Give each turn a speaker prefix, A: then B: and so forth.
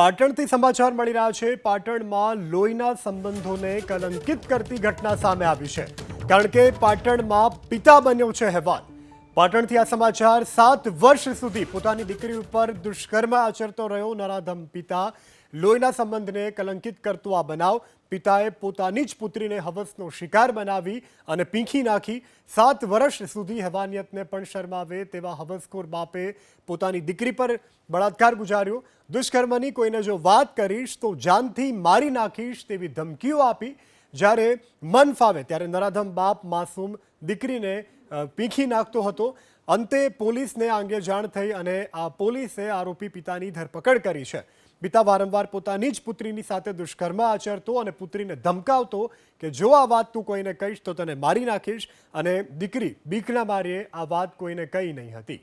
A: પાટણથી સમાચાર મળી રહ્યા છે. પાટણમાં લોહીના સંબંધોને કલંકિત કરતી ઘટના સામે આવી છે. કારણ કે પાટણમાં પિતા બન્યો છે હેવાન પાટણથી આ સમાચાર સાત વર્ષ સુધી પોતાની દીકરી ઉપર દુષ્કર્મ આચરતો રહ્યો. નરાધમ પિતા લોહીના સંબંધને કલંકિત કરતો આ બનાવ પિતાએ પોતાની જ પુત્રીને હવસનો શિકાર બનાવી અને પીંખી નાખી. સાત વર્ષ સુધી હેવાનિયતને પણ શરમાવે તેવા હવસખોર બાપે પોતાની દીકરી પર બળાત્કાર ગુજાર્યો. દુષ્કર્મની કોઈને જો વાત કરીશ તો જાનથી મારી નાખીશ તેવી ધમકીઓ આપી જ્યારે મન ફાવે ત્યારે નરાધમ બાપ માસૂમ દીકરીને પીખી નાખતો હતો. અંતે પોલીસને આ અંગે જાણ થઈ અને આ પોલીસે આરોપી પિતાની ધરપકડ કરી છે. પિતા વારંવાર પોતાની જ પુત્રીની સાથે દુષ્કર્મ આચરતો અને પુત્રીને ધમકાવતો કે જો આ વાત તું કોઈને કહીશ તો તને મારી નાખીશ અને દીકરી બીકના મારીએ આ વાત કોઈને કહી નહીં હતી.